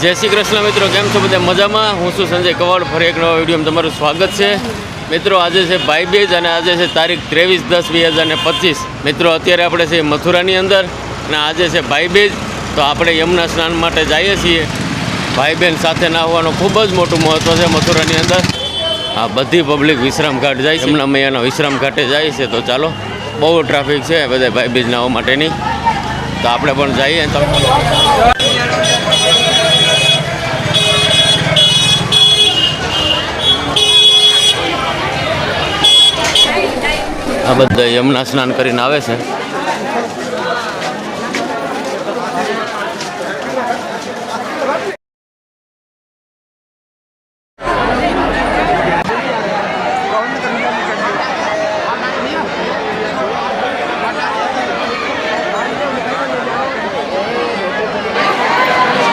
જય શ્રી કૃષ્ણ મિત્રો, કેમ છો બધા મજામાં? હું છું સંજય કવાડ. ફરી એક નવા વિડીયોમાં તમારું સ્વાગત છે. મિત્રો, આજે છે ભાઈ બીજ અને આજે છે તારીખ ત્રેવીસ દસ બે હજાર પચીસ. મિત્રો, અત્યારે આપણે છે મથુરાની અંદર અને આજે છે ભાઈ બીજ તો આપણે યમુના સ્નાન માટે જઈએ છીએ. ભાઈ બહેન સાથે ના હોવાનું ખૂબ જ મોટું મહત્ત્વ છે મથુરાની અંદર. આ બધી પબ્લિક વિશ્રામ ઘાટ જાય છે. યમુના મૈયાના વિશ્રામ ઘાટે જાય છે. તો ચાલો, બહુ ટ્રાફિક છે બધા ભાઈ બીજ નાહવા માટેની. તો આપણે પણ જઈએ. તો આ બધા યમુના સ્નાન કરીને આવે છે.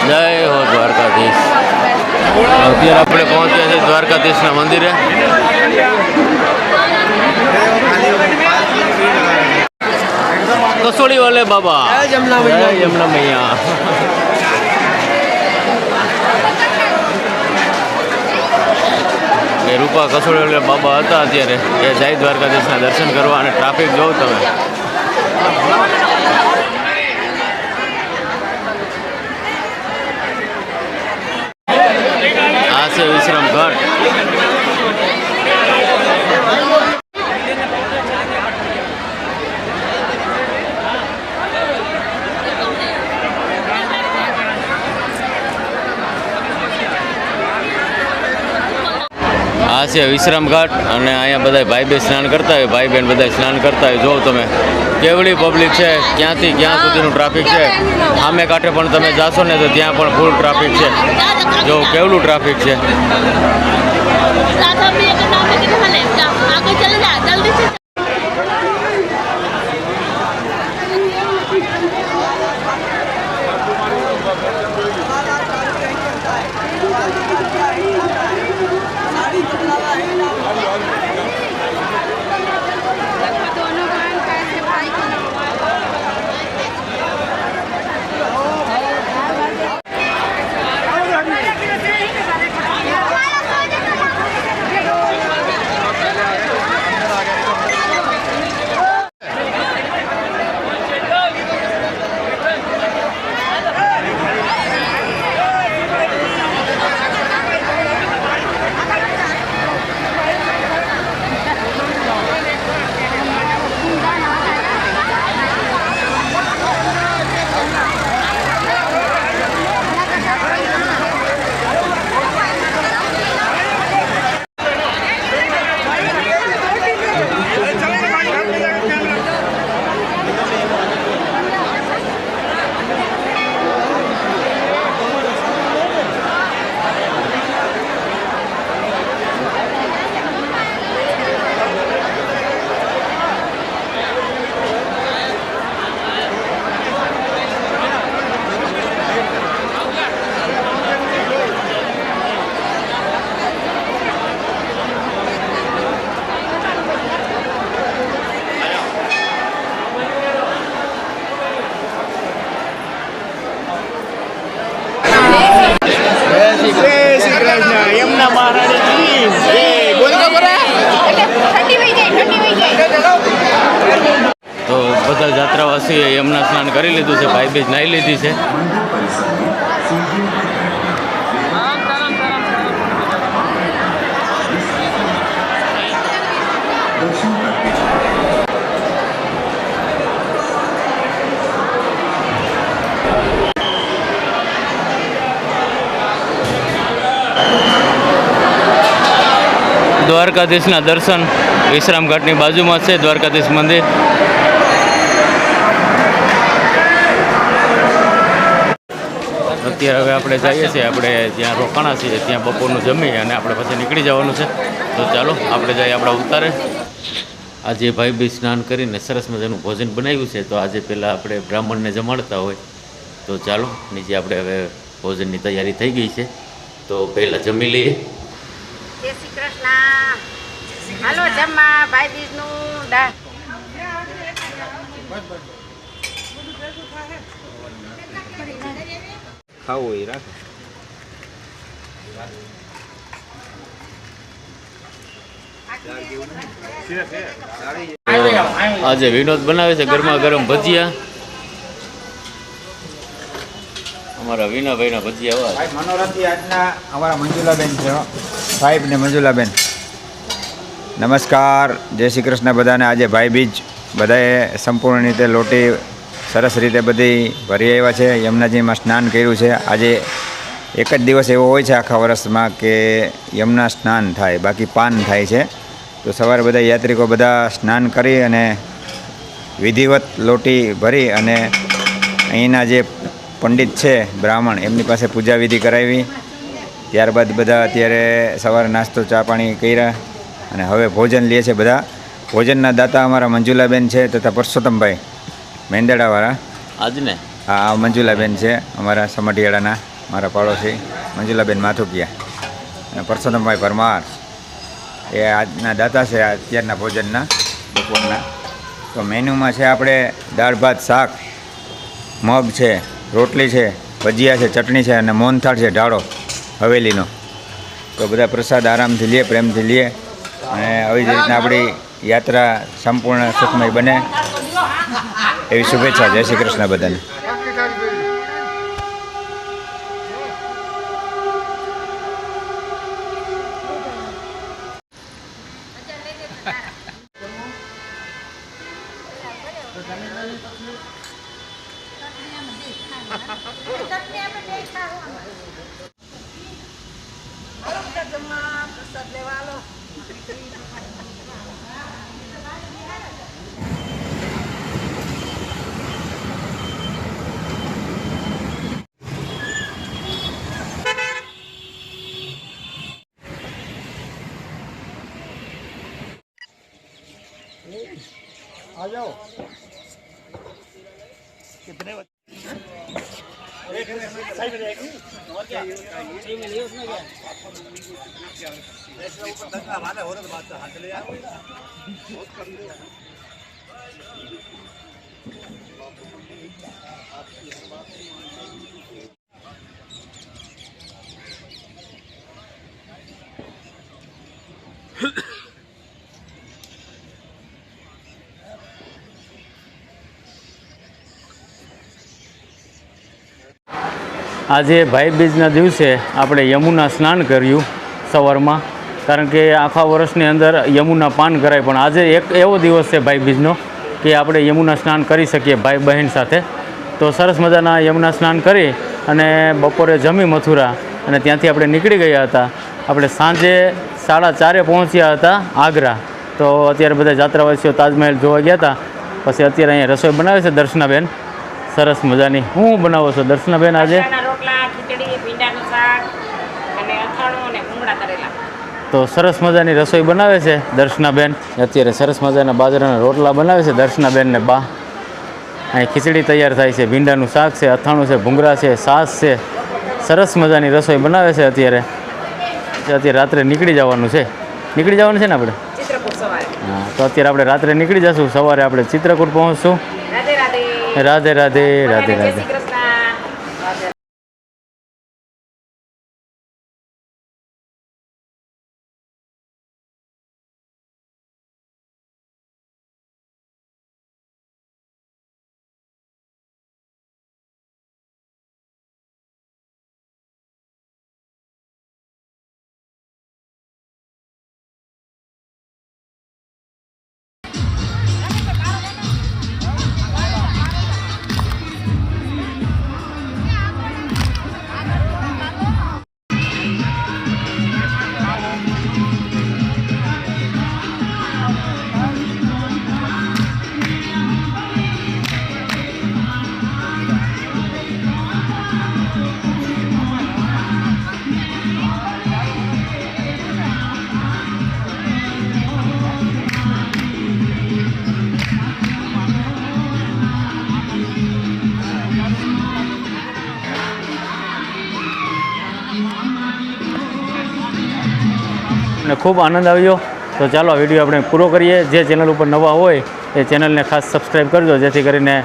જય હો દ્વારકાધીશ. અત્યારે આપણે પહોંચ્યા છે દ્વારકાધીશના મંદિરે. કસોડી વાલે બાબા. જમના મૈયા. જમના મૈયા એ રૂપા કસોડી વાલે બાબા હતા અત્યારે. એ જય દ્વારકાધીશના દર્શન કરવા અને ટ્રાફિક જોવો તમે. આ છે વિશ્રામ ઘાટ આ છે વિશ્રામ ઘાટ અને અહીંયા બધા ભાઈ બહેન સ્નાન કરતા હોય, ભાઈ બહેન બધા સ્નાન કરતા હોય. જોવો તમે, કેવડી પબ્લિક છે, ક્યાંથી ક્યાં સુધીનું ટ્રાફિક છે? આમે કાંઠે પણ તમે જાશો ને તો ત્યાં પણ ફૂલ ટ્રાફિક છે. જો કેવડું ટ્રાફિક છે? તો બધા જાત્રાવાસીએ યમુના સ્નાન કરી લીધું છે, ભાઈ બીજ નાહી લીધી છે. દ્વારકાધીશના દર્શન વિશ્રામ ઘાટની બાજુમાં છે, દ્વારકાધીશ મંદિર. અત્યારે હવે આપણે જઈએ છીએ, આપણે જ્યાં રોકાણા છીએ, ત્યાં બપોરનું જમી અને આપણે પછી નીકળી જવાનું છે. તો ચાલો, આપણે જઈએ આપણા ઉતારે. આજે ભાઈ બી સ્નાન કરીને સરસ મજાનું ભોજન બનાવ્યું છે, તો આજે પહેલાં આપણે બ્રાહ્મણને જમાડતા હોય. તો ચાલો, નીચે આપણે હવે ભોજનની તૈયારી થઈ ગઈ છે. તો પહેલાં જમી લઈએ. જય શ્રી ભાઈ બીજનું. ખાવું હોય રાખો. આજે વિનોદ બનાવે છે ગરમા ગરમ ભજીયા. અમારા વિનાભાઈના ભજીયા આવા મનોરથી આજના અમારા મંજુલાબેન છે. સાહેબ ને મંજુલાબેન. નમસ્કાર. જય શ્રી કૃષ્ણ બધાને. આજે ભાઈ બીજ બધાએ સંપૂર્ણ રીતે લોટી સરસ રીતે બધી ભરી આવ્યા છે. યમુનાજીમાં સ્નાન કર્યું છે. આજે એક જ દિવસ એવો હોય છે આખા વર્ષમાં કે યમુના સ્નાન થાય, બાકી પાન થાય છે. તો સવારે બધા યાત્રિકો બધા સ્નાન કરી અને વિધિવત લોટી ભરી અને અહીંના જે પંડિત છે બ્રાહ્મણ, એમની પાસે પૂજા વિધિ કરાવી. ત્યારબાદ બધા અત્યારે સવારે નાસ્તો, ચા પાણી કર્યા અને હવે ભોજન લે છે બધા. ભોજનના દાતા અમારા મંજુલાબેન છે તથા પરસોત્તમભાઈ. મેંદડાવાળા? આજ ને આ મંજુલાબેન છે અમારા સમઢિયાળાના મારા પાડોશી. મંજુલાબેન માથુકિયા અને પરસોત્તમભાઈ પરમાર. એ આજના દાતા છે અત્યારના ભોજનના. બપોરના. તો મેન્યુમાં છે આપણે દાળ ભાત શાક મગ છે રોટલી છે ભજીયા છે ચટણી છે અને મોહનથાળ છે ઢાળો હવેલીનો. તો બધા પ્રસાદ આરામથી લઈએ પ્રેમથી લઈએ અને આવી જ રીતના આપણી યાત્રા સંપૂર્ણ સુખમય બને. એવી શુભેચ્છા જય શ્રી કૃષ્ણ બધાને आ जाओ कितने सही में रहेगी और उसमें क्या ऊपर हो बात हाथ ले बहुत कम આજે ભાઈ બીજના દિવસે આપણે યમુના સ્નાન કર્યું સવારમાં. કારણ કે આખા વર્ષની અંદર યમુના પાન કરાય, પણ આજે એક એવો દિવસ છે ભાઈ બીજનો કે આપણે યમુના સ્નાન કરી શકીએ ભાઈ બહેન સાથે. તો સરસ મજાના યમુના સ્નાન કરી અને બપોરે જમી મથુરા અને ત્યાંથી આપણે નીકળી ગયા હતા. આપણે સાંજે સાડા ચારે પહોંચ્યા હતા આગ્રા. તો અત્યારે બધા જાત્રાવાસીઓ તાજમહેલ જોવા ગયા હતા. પછી અત્યારે અહીંયા રસોઈ બનાવે છે દર્શનાબેન. સરસ મજાની. હું બનાવો છો દર્શનાબેન આજે? ખીચડી ભીંડાનું શાક અને અથાણું અને ભૂંગળા કરેલા. તો સરસ મજાની રસોઈ બનાવે છે દર્શનાબેન? અત્યારે સરસ મજાના બાજરાના રોટલા બનાવે છે દર્શનાબેન ને બા. અહીં ખીચડી તૈયાર થાય છે ભીંડાનું શાક છે અથાણું છે ભૂંગળા છે સાસ છે. સરસ મજાની રસોઈ બનાવે છે અત્યારે. અત્યારે રાત્રે નીકળી જવાનું છે. નીકળી જવાનું છે ને આપણે? હા તો અત્યારે આપણે રાત્રે નીકળી જશું. સવારે આપણે ચિત્રકૂટ પહોંચશું. રાધે રાધે. રાધે રાધે રાધે અને ખૂબ આનંદ આવ્યો. તો ચાલો, આ વીડિયો આપણે પૂરો કરીએ. જે ચેનલ ઉપર નવા હોય, એ ચેનલને ખાસ સબસ્ક્રાઈબ કરજો, જેથી કરીને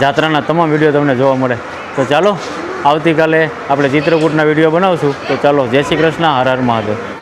જાત્રાના તમામ વીડિયો તમને જોવા મળે. તો ચાલો, આવતીકાલે આપણે ચિત્રકૂટના વીડિયો બનાવશું. તો ચાલો, જય શ્રી કૃષ્ણ, હર હર મહાદેવ.